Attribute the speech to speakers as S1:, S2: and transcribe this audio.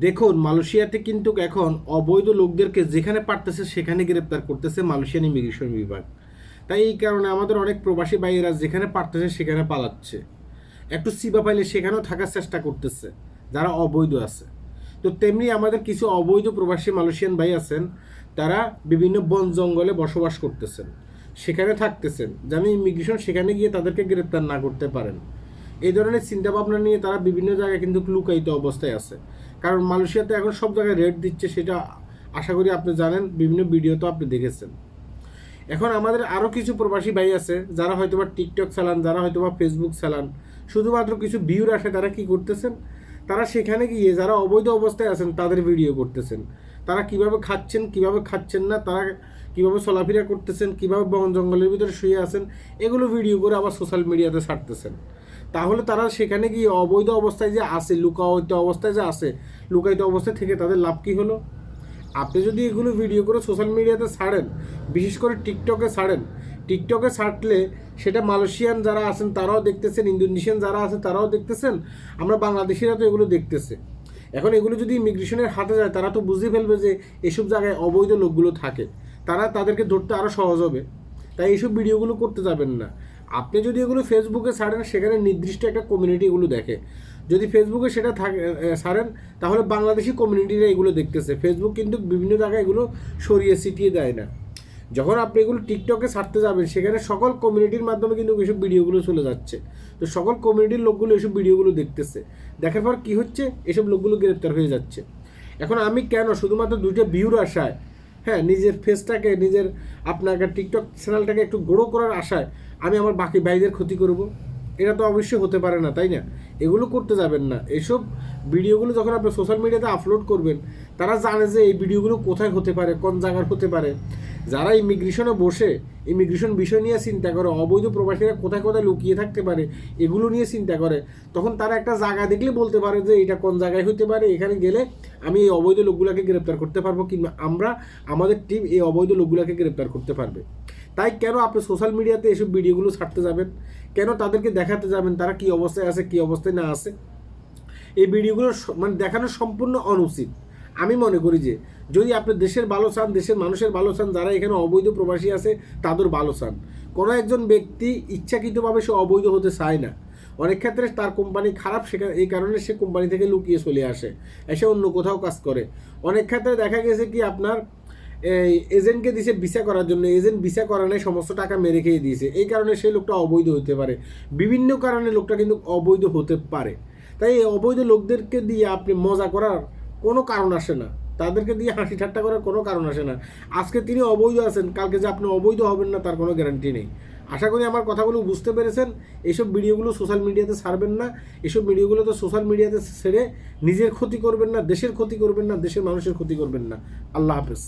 S1: দেখুন, মালয়েশিয়াতে কিন্তু এখন অবৈধ লোকদেরকে যেখানে পারতেছে সেখানে গ্রেপ্তার করতেছে মালয়েশিয়ান ইমিগ্রেশন বিভাগ। তাই এই কারণে আমাদের অনেক প্রবাসী ভাইয়েরা যেখানে পারতেছে সেখানে পালাচ্ছে। একটু সিবা পাইলে সেখানেও থাকার চেষ্টা করতেছে, যারা অবৈধ আছে। তো তেমনি আমাদের কিছু অবৈধ প্রবাসী মালয়েশিয়ান ভাই আছেন, তারা বিভিন্ন বন জঙ্গলে বসবাস করতেছেন, সেখানে থাকতেছেন, যেন ইমিগ্রেশন সেখানে গিয়ে তাদেরকে গ্রেপ্তার না করতে পারেন। এই ধরনের চিন্তাভাবনা নিয়ে তারা বিভিন্ন জায়গায় কিন্তু লুকায়িত অবস্থায় আছে। কারণ মালয়েশিয়াতে এখন সব জায়গায় রেট দিচ্ছে সেটা আশা করি আপনি জানেন, বিভিন্ন ভিডিও তো আপনি দেখেছেন। এখন আমাদের আরও কিছু প্রবাসী ভাই আছে, যারা হয়তো বা টিকটক চালান, যারা হয়তো বা ফেসবুক চালান, শুধুমাত্র কিছু ভিউর আসে, তারা কি করতেছেন? তারা সেখানে গিয়ে, যারা অবৈধ অবস্থায় আছেন, তাদের ভিডিও করতেছেন। তারা কীভাবে খাচ্ছেন কীভাবে খাচ্ছেন না, তারা কীভাবে চলাফেরা করতেছেন, কীভাবে বন জঙ্গলের ভিতরে শুয়ে আছেন, এগুলো ভিডিও করে আবার সোশ্যাল মিডিয়াতে ছাড়তেছেন। তাহলে তারা সেখানে গিয়ে অবৈধ অবস্থায় যে আসে লুকায়িত অবস্থায় যে আসে লুকায়িত অবস্থায় থেকে তাদের লাভ কী হলো? আপনি যদি এগুলো ভিডিও করে সোশ্যাল মিডিয়াতে ছাড়েন, বিশেষ করে টিকটকে ছাড়েন টিকটকে ছাড়লে সেটা মালয়েশিয়ান যারা আছেন, তারাও দেখতেছেন, ইন্দোনেশিয়ান যারা আছে, তারাও দেখতেছেন। আমরা বাংলাদেশিরা তো এগুলো দেখতেছে। এখন এগুলো যদি ইমিগ্রেশনের হাতে যায়, তারা তো বুঝে ফেলবে যে এসব জায়গায় অবৈধ লোকগুলো থাকে। তারা তাদেরকে ধরতে আরও সহজ হবে। তাই এইসব ভিডিওগুলো করতে যাবেন না। আপনি যদি এগুলো ফেসবুকে ছাড়েন, সেখানে নির্দিষ্ট একটা কমিউনিটি এগুলো দেখে। যদি ফেসবুকে সেটা থাকে ছাড়েন, তাহলে বাংলাদেশি কমিউনিটিরা এগুলো দেখতেছে। ফেসবুক কিন্তু বিভিন্ন জায়গায় এগুলো সরিয়ে ছিটিয়ে দেয় না। যখন আপনি এগুলো টিকটকে ছাড়তে যাবেন, সেখানে সকল কমিউনিটির মাধ্যমে কিন্তু এইসব ভিডিওগুলো চলে যাচ্ছে। তো সকল কমিউনিটির লোকগুলো এসব ভিডিওগুলো দেখতেছে। দেখার পর কী হচ্ছে? এসব লোকগুলো গ্রেপ্তার হয়ে যাচ্ছে। এখন আমি কেন? শুধুমাত্র দুইটা ভিউর আশায় হ্যাঁ নিজের ফেসটাকে নিজের আপনাকে টিকটক চ্যানেলটাকে একটু গ্রো করার আশায় আমি আমার বাকি ভাইদের ক্ষতি করব? এটা তো অবশ্যই হতে পারে না, তাই না? এগুলো করতে যাবেন না। এসব ভিডিওগুলো যখন আপনি সোশ্যাল মিডিয়াতে আপলোড করবেন, তারা জানে যে এই ভিডিওগুলো কোথায় হতে পারে, কোন জায়গার হতে পারে। যারা ইমিগ্রেশনে বসে ইমিগ্রেশন বিষয় নিয়ে চিন্তা করে, অবৈধ প্রবাসীরা কোথায় কোথায় লুকিয়ে থাকতে পারে এগুলো নিয়ে চিন্তা করে, তখন তারা একটা জায়গা দেখলে বলতে পারে যে এটা কোন জায়গায় হতে পারে, এখানে গেলে আমি এই অবৈধ লোকগুলোকে গ্রেপ্তার করতে পারব কিংবা আমরা, আমাদের টিম এই অবৈধ লোকগুলোকে গ্রেপ্তার করতে পারবে। তাই কেন আপনি সোশ্যাল মিডিয়াতে এসব ভিডিওগুলো ছাড়তে যাবেন? কেন তাদেরকে দেখাতে যাবেন? তারা কি অবস্থায় আছে, কি অবস্থায় না আছে? এই ভিডিওগুলো মানে দেখানো সম্পূর্ণ অনুচিত। আমি মনে করি যে যদি আপনি দেশের ভালো চান, দেশের মানুষের ভালো চান, যারা এখানে অবৈধ প্রবাসী আছে, তাদের ভালো চান। কোনো একজন ব্যক্তি ইচ্ছাকৃতভাবে সে অবৈধ হতে চায় না। অনেক ক্ষেত্রে তার কোম্পানি খারাপ সেখানে এই কারণে সে কোম্পানি থেকে লুকিয়ে চলে আসে, এসে অন্য কোথাও কাজ করে। অনেক ক্ষেত্রে দেখা গেছে কি, আপনার এই এজেন্টকে দিছে ভিসা করার জন্য, এজেন্ট ভিসা করানোর সমস্ত টাকা মেরে খেয়ে দিয়েছে। এই কারণে সেই লোকটা অবৈধ হতে পারে। বিভিন্ন কারণে লোকটা কিন্তু অবৈধ হতে পারে। তাই এই অবৈধ লোকদেরকে দিয়ে আপনি মজা করার কোনো কারণ আসে না। তাদেরকে দিয়ে হাসি ঠাট্টা করার কোনো কারণ আসে না। আজকে তিনি অবৈধ আছেন, কালকে যে আপনি অবৈধ হবেন না, তার কোনো গ্যারান্টি নেই। আশা করি আমার কথাগুলো বুঝতে পেরেছেন। এইসব ভিডিওগুলো সোশ্যাল মিডিয়াতে ছাড়বেন না। এসব ভিডিওগুলো তো সোশ্যাল মিডিয়াতে ছেড়ে নিজের ক্ষতি করবেন না, দেশের ক্ষতি করবেন না, দেশের মানুষের ক্ষতি করবেন না। আল্লাহ হাফেজ।